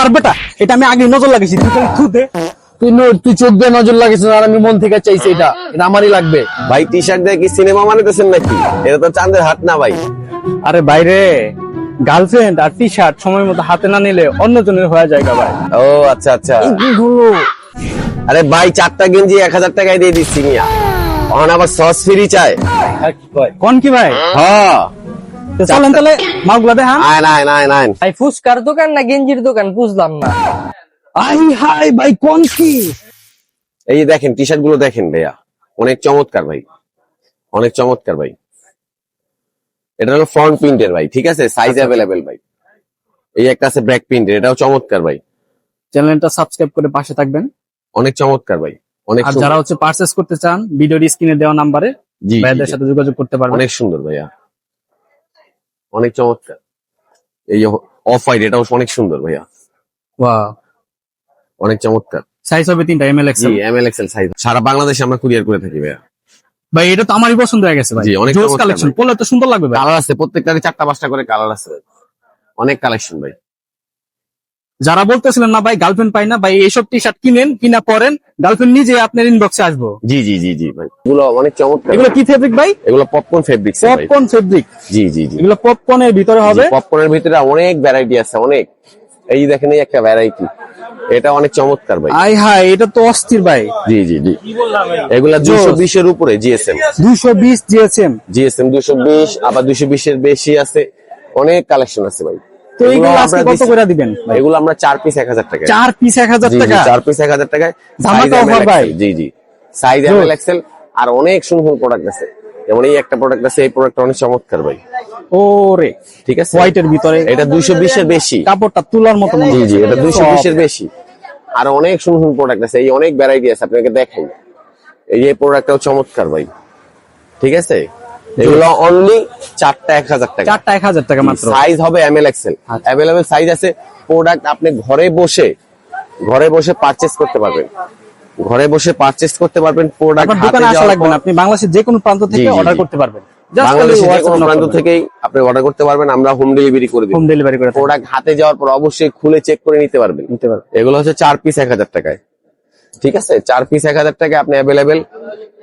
সার বেটা এটা আমি আগে নজর লাগিয়েছি। তুই দে। তুই তুই চোখ দিয়ে নজর লাগিস আর আমি মন থেকে চাইছি এটা। এটা আমারই লাগবে। ভাই টি শার্ট দিয়ে কি সিনেমা নাকি? এটা তো চাঁদের হাট না ভাই। আরে বাইরে গার্লফ্রেন্ড আর টি শার্ট সময় মতো হাতে না নিলে অন্যজনের হয়ে যায় গা ভাই। ও আচ্ছা আচ্ছা। আরে ভাই চারটা গেঞ্জি এক হাজার টাকায় দিয়ে দিচ্ছি মিয়া। এখন আবার সস ফ্রি চায়। কোন কি ভাই? হ্যাঁ চলেন তাহলে মালগুলা দেখান আয় নাইন আয় নাইন ভাই ফুচকার দোকান না গেঞ্জির দোকান? বুঝলাম না। আই হাই ভাই কোন কি? এই যে দেখেন টি শার্টগুলো দেখেন ভাইয়া। অনেক চমৎকার ভাই। অনেক চমৎকার ভাই। এটা হলো ফ্রন্ট প্রিন্টের ভাই ঠিক আছে? সাইজ অ্যাভেলেবেল ভাই। এই একটা আছে ব্যাক প্রিন্টের এটাও চমৎকার ভাই। চ্যানেলটা সাবস্ক্রাইব করে পাশে থাকবেন। অনেক চমৎকার ভাই। অনেক আর যারা হচ্ছে পারচেস করতে চান ভিডিওর স্ক্রিনে দেওয়া নাম্বারে ভাইদের সাথে যোগাযোগ করতে পারবেন। অনেক সুন্দর ভাইয়া। অনেক চমৎকার। এই অফ হোয়াইট এটাও অনেক সুন্দর ভাইয়া। ওয়াও অনেক চমৎকার। সাইজ হবে তিনটা এম এল জি এম এল এক্সেল সাইজ সারা বাংলাদেশে আমরা কুরিয়ার করে থাকি ভাইয়া। ভাই এটা তো আমারই পছন্দ হয়ে গেছে ভাই। জি, অনেক কালেকশন। পড়লে তো সুন্দর লাগবে ভাই। কালার আছে প্রত্যেকটারই চারটা পাঁচটা করে কালার আছে। অনেক কালেকশন ভাই। যারা বলতেছিলেন না ভাই গার্লফ্রেন্ড পাই না ভাই এইসব টি শার্ট কিনেন কিনা পরেন গার্লফ্রেন্ড নিজে আপনার ইনবক্সে আসব। জি জি জি জি ভাই। এগুলো অনেক চমৎকার। এগুলো কি ফেব্রিক ভাই? এগুলো পপকর্ন ফেব্রিক পপকর্ন ফেব্রিক জি জি জি। এগুলো পপকর্নের ভিতরে হবে। পপকর্নের ভিতরে অনেক ভ্যারাইটি আছে অনেক। এই দেখেন এই একটা ভ্যারাইটি এটা অনেক চমৎকার ভাই। আই হাই এটা তো অস্থির ভাই। জি জি জি। এগুলা দুইশো বিশের উপরে জিএসএম দুশো বিশ জিএসএম জিএসএম দুইশো বিশ আবার দুইশো বিশের বেশি আছে। অনেক কালেকশন আছে ভাই। তো এগুলো এইগুলো আজকে কত করে দিবেন? এগুলো আমরা চার পিস এক হাজার টাকা চার পিস এক হাজার টাকা চার পিস এক হাজার টাকায়। ধামাকা offer ভাই। জি জি। সাইজ এম এল এক্সেল আর অনেক সুন্দর প্রোডাক্ট আছে। যেমন এই একটা প্রোডাক্ট আছে এই প্রোডাক্টটা অনেক চমৎকার ভাই। ওরে ঠিক আছে? হোয়াইটের ভিতরে। এটা দুইশো বিশের বেশি। কাপড়টা তুলার মতো মনে জি জি এটা দুইশো Soft। বিশের বেশি। আর অনেক সুন্দর সুন্দর প্রোডাক্ট আছে। এই অনেক ভ্যারাইটি আছে আপনাকে দেখাই এই যে প্রোডাক্টটাও চমৎকার ভাই। ঠিক আছে? এগুলো অনলি চারটা এক হাজার টাকা। চারটা এক হাজার টাকা মাত্র। সাইজ হবে M L XL. Available size আছে প্রোডাক্ট আপনি ঘরে বসে ঘরে বসে পারচেস করতে পারবেন। ঘরে বসে পারচেস করতে পারবেন প্রোডাক্ট দোকানে আসা লাগবে না আপনি বাংলাদেশের যে কোনো প্রান্ত থেকে অর্ডার করতে পারবেন। বাংলাদেশের খালি যে কোনো প্রান্ত থেকেই আপনি অর্ডার করতে পারবেন আমরা হোম ডেলিভারি করে দিব। হোম ডেলিভারি করে প্রোডাক্ট হাতে যাওয়ার পর অবশ্যই খুলে চেক করে নিতে পারবেন। নিতে পারবেন। এগুলো হচ্ছে চার পিস এক হাজার টাকায়। ঠিক আছে? চার পিস এক হাজার টাকায় আপনি অ্যাভেলেবেল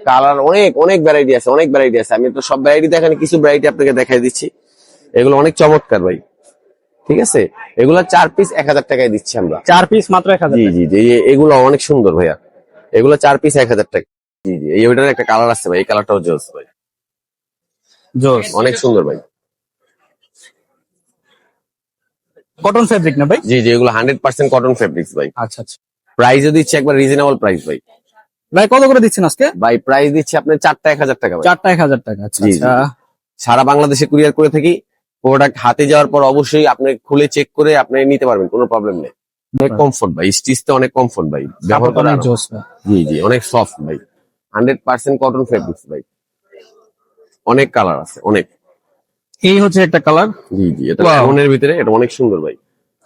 কালার অনেক অনেক ভ্যারাইটি আছে অনেক ভ্যারাইটি আছে। আমি তো সব ভ্যারাইটি দেখানি কিছু ভ্যারাইটি আপনাকে দেখাই দিচ্ছি। এগুলো অনেক চমৎকার ভাই। ঠিক আছে? এগুলো চার পিস এক হাজার টাকায় দিচ্ছি আমরা। চার পিস মাত্র এক হাজার জি জি জি। এগুলো অনেক সুন্দর ভাইয়া। এগুলো চার পিস এক হাজার টাকা। জি জি। এই ওইটার একটা কালার আছে ভাই। এই কালারটাও জোস ভাই। জোস। অনেক সুন্দর ভাই। কটন ফেব্রিক না ভাই? জি জি। এগুলো হান্ড্রেড পার্সেন্ট কটন ফেব্রিক্স ভাই। আচ্ছা আচ্ছা। প্রাইসও দিচ্ছে একবার রিজনেবল প্রাইস ভাই। ভাই কত করে দিচ্ছেন আজকে? ভাই প্রাইস দিচ্ছি আপনার চারটা এক হাজার টাকা চারটা এক হাজার টাকা আচ্ছা। আচ্ছা। সারা বাংলাদেশে কুরিয়ার করে থাকি প্রোডাক্ট হাতে যাওয়ার পর অবশ্যই আপনি খুলে চেক করে আপনি নিতে পারবেন কোনো প্রবলেম নেই। অনেক কমফোর্ট ভাই স্টিচতে অনেক কমফোর্ট ভাই ব্যবহার করা জি জি অনেক সফট ভাই। হান্ড্রেড পার্সেন্ট কটন ফেব্রিক্স ভাই। অনেক কালার আছে অনেক। এই হচ্ছে একটা কালার জি জি এটা. এমনের ভিতরে এটা অনেক সুন্দর ভাই।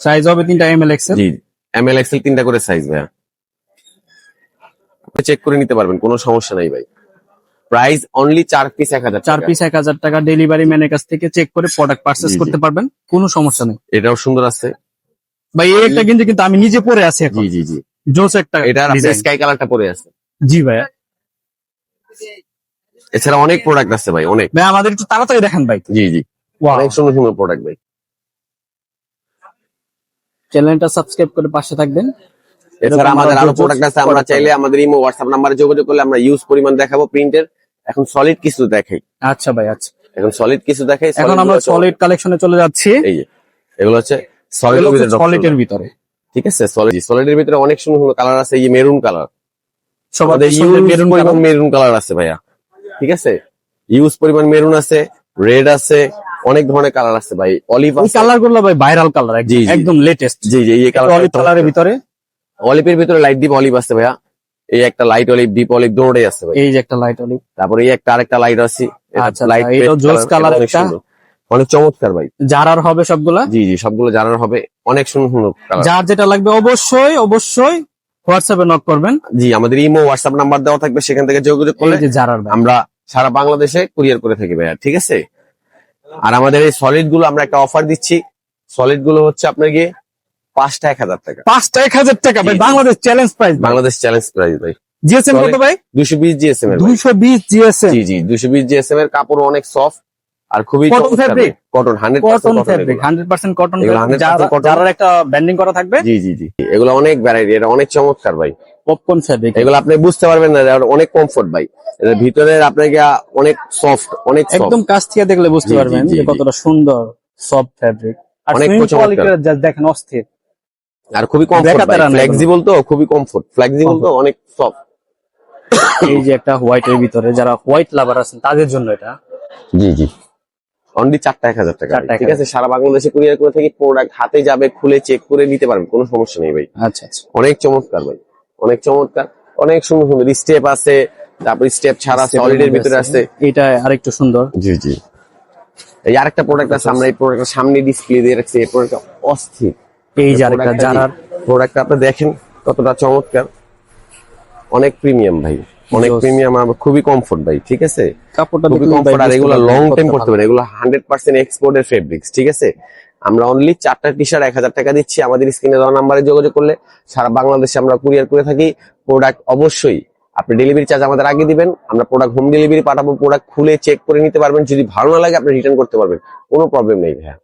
সাইজ হবে তিনটা এম এল এক্সেল জি। এম এল এক্সেল তিনটা করে সাইজ ভাইয়া। চেক করে নিতে পারবেন কোনো সমস্যা নাই ভাই। প্রাইস অনলি চার পিস এক হাজার চার পিস এক হাজার টাকা ডেলিভারি ম্যানের কাছ থেকে চেক করে প্রোডাক্ট পারচেস। করতে পারবেন কোনো সমস্যা নেই। এটাও সুন্দর আছে। ভাই এই একটা কিন্তু কিন্তু আমি নিজে পরে আছি এখন। জি জি জি। জোস একটা design। স্কাই কালারটা পরে আছে জি ভাইয়া। এছাড়া অনেক প্রোডাক্ট আছে ভাই অনেক ভাই আমাদের একটু তাড়াতাড়ি দেখান ভাই জি জি অনেক সুন্দর সুন্দর প্রোডাক্ট ভাই চ্যানেলটা সাবস্ক্রাইব করে পাশে থাকবেন। এছাড়া আমাদের আরও প্রোডাক্ট আছে আমরা চাইলে আমাদের ইমো হোয়াটসঅ্যাপ নাম্বারে যোগাযোগ করলে আমরা ইউজ পরিমাণ দেখাবো প্রিন্টের এখন সলিড কিছু দেখাই। আচ্ছা ভাই আচ্ছা। এখন সলিড কিছু দেখাই এখন আমরা সলিড কালেকশনে চলে যাচ্ছি। এই যে এগুলো হচ্ছে সলিড সলিডের ভিতরে। ঠিক আছে সলিড সলিডের ভিতরে অনেক সুন্দর সুন্দর কালার আছে এই maroon colour use maroon maroon colour আছে ভাইয়া। ঠিক আছে ইউজ পরিমাণ মেরুন আছে রেড আছে অনেক ধরনের কালার আছে ভাই। অলিভ আছে। কালারগুলো ভাই ভাইরাল কালার। একদম লেটেস্ট জি জি এই কালার অলিভ কালারের কালার ভিতরে। অলিভের ভিতরে লাইট ডিপ অলিভ আছে ভাইয়া। এই একটা লাইট অলিভ ডিপ অলিভ দুটোই আছে ভাই। এই যে একটা লাইট অলিভ তারপরে এই একটা আরেকটা লাইট আছে। আচ্ছা, লাইট এটাও জোস colour একটা। অনেক চমৎকার ভাই। যারার হবে সবগুলা? জি জি সবগুলো জানার হবে অনেক সুন্দর সুন্দর কালার যার যেটা লাগবে অবশ্যই অবশ্যই হোয়াটসঅ্যাপে নক করবেন। জি আমাদের ইমো হোয়াটসঅ্যাপ নাম্বার দেওয়া থাকবে সেখান থেকে যোগাযোগ করলে আমরা সারা বাংলাদেশে কুরিয়ার করে থাকি ভাইয়া ঠিক আছে? আর আমাদের এই সলিডগুলো আমরা একটা অফার দিচ্ছি। সলিডগুলো হচ্ছে আপনার গিয়ে পাঁচটা এক হাজার টাকা। পাঁচটা এক হাজার টাকা ভাই। Bangladesh challenge price Bangladesh challenge price ভাই। জিএসএম। কত ভাই? দুশো বিশ জিএসএম এর। দুইশো বিশ জিএসএম জি জি দুশো বিশ জিএসএম এর কাপড় অনেক সফট আর খুবই Cotton fabric? Cotton hundred cotton fabric hundred percent cotton এগুলো। 100% যারা একটা ব্যান্ডিং করা থাকবে। জি জি জি। এগুলো অনেক ভ্যারাইটি এটা অনেক চমৎকার ভাই। পপকর্ন ফ্যাব্রিক এগুলো আপনি বুঝতে পারবেন না অনেক কমফোর্ট ভাই। এর ভিতরে আপনাকে অনেক সফট অনেক একদম কাছ থেকে দেখলে বুঝতে পারবেন যে কতটা সুন্দর সফট ফ্যাব্রিক আর অনেক কোয়ালিটির দেখেন অস্থির। আর খুবই কমফোর্ট। ফ্লেক্সিবল তো খুবই কমফোর্ট ফ্লেক্সিবল তো অনেক সফট এই যে একটা হোয়াইট এর ভিতরে যারা হোয়াইট লাভার আছেন তাদের জন্য এটা। জি জি। অনলি চারটা এক হাজার টাকা ঠিক আছে সারা বাংলাদেশে কুরিয়ার করে থেকে প্রোডাক্ট হাতে যাবে খুলে চেক করে নিতে পারবেন কোনো সমস্যা নেই ভাই। আচ্ছা আচ্ছা। অনেক চমৎকার ভাই। অনেক চমৎকার অনেক সুন্দর সুন্দর স্টেপ আছে তারপর স্টেপ ছাড়া সলিড এর ভিতরে আছে। এটা আরেকটু সুন্দর। জি জি। এই আরেকটা প্রোডাক্ট আছে আমরা এই প্রোডাক্টের সামনে ডিসপ্লে দিয়ে রাখছি এই প্রোডাক্টটা অস্থির। এই যে আরেকটা যারা প্রোডাক্টটা আপনি দেখেন কতটা চমৎকার। অনেক প্রিমিয়াম ভাই অনেক প্রিমিয়াম আর খুবই কমফোর্ট ভাই ঠিক আছে? কাপড়টা খুবই কমফোর্ট আর এগুলো লং টাইম করতে পারে এগুলো হান্ড্রেড পার্সেন্ট এক্সপোর্টের ফেব্রিক্স ঠিক আছে? আমরা অনলি চারটা টি শার্ট এক হাজার টাকা দিচ্ছি। আমাদের স্ক্রিনে দেওয়া নাম্বারে যোগাযোগ করলে সারা বাংলাদেশে আমরা কুরিয়ার করে থাকি। প্রোডাক্ট অবশ্যই আপনি ডেলিভারি চার্জ আমাদের আগে দিবেন। আমরা প্রোডাক্ট হোম ডেলিভারি পাঠাবো। প্রোডাক্ট খুলে চেক করে নিতে পারবেন। যদি ভালো না লাগে, আপনি রিটার্ন করতে পারবেন। কোনো প্রবলেম নেই ভাইয়া।